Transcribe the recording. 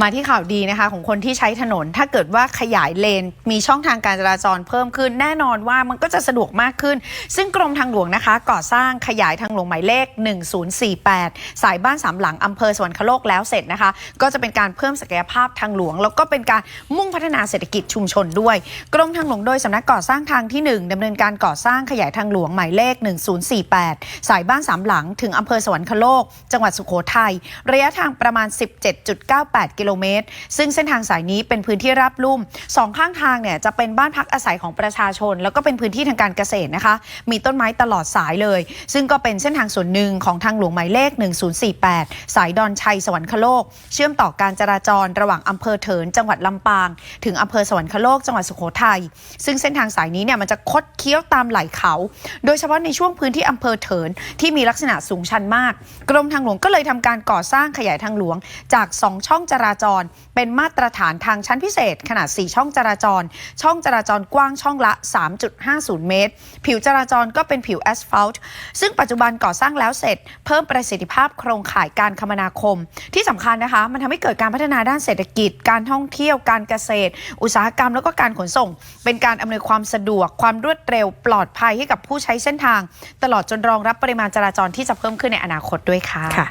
มาที่ข่าวดีนะคะของคนที่ใช้ถนน ถ้าเกิดว่าขยายเลน มีช่องทางการจราจรเพิ่มขึ้น แน่นอนว่ามันก็จะสะดวกมากขึ้น ซึ่งกรมทางหลวงนะคะ ก่อสร้างขยายทางหลวงหมายเลข 1048 สายบ้านสามหลังอำเภอสวรรคโลกแล้วเสร็จนะคะ ก็จะเป็นการเพิ่มศักยภาพทางหลวง แล้วก็เป็นการมุ่งพัฒนาเศรษฐกิจชุมชนด้วย กรมทางหลวงโดยสำนักก่อสร้างทางที่ 1ดำเนินการก่อสร้างขยายทางหลวงหมายเลข 1048 สายบ้านสามหลัง ถึงอำเภอสวรรคโลก จังหวัดสุโขทัยระยะทางประมาณ 17.98กิโลเมตร ซึ่งเส้นทางสายนี้เป็นพื้นที่ราบลุ่มสองข้างทางเนี่ยจะเป็นบ้านพักอาศัยของประชาชน แล้วก็เป็นพื้นที่ทางการเกษตรนะคะ มีต้นไม้ตลอดสายเลย ซึ่งก็เป็นเส้นทางส่วนหนึ่งของทางหลวงหมายเลข 1048 สายดอนชัยสวรรคโลก เชื่อมต่อการจราจรระหว่างอำเภอเถินจังหวัดลำปาง ถึงอำเภอสวรรคโลกจังหวัดสุโขทัยซึ่งเส้นทางสายนี้เนี่ยมันจะคดเคี้ยวตามไหล่เขา โดยเฉพาะในช่วงพื้นที่อำเภอเถินที่มีลักษณะสูงชันมาก กรมทางหลวงก็เลยทำการก่อสร้างขยายทางหลวงจาก 2 ช่องจราจร เป็นมาตรฐานทางชั้นพิเศษ ขนาด 4 ช่องจราจร ช่องจราจรกว้างช่องละ 3.50 เมตร ผิวจราจรก็เป็นผิวแอสฟัลต์ซึ่งปัจจุบันก่อสร้างแล้วเสร็จ เพิ่มประสิทธิภาพโครงข่ายการคมนาคม ที่สำคัญนะคะ มันทำให้เกิดการพัฒนาด้านเศรษฐกิจ การท่องเที่ยวการเกษตร อุตสาหกรรมแล้วก็การขนส่ง เป็นการอำนวยความสะดวกความรวดเร็วปลอดภัยให้กับผู้ใช้เส้นทาง ตลอดจนรองรับปริมาณจราจรที่จะเพิ่มขึ้นในอนาคตด้วยค่ะค่ะ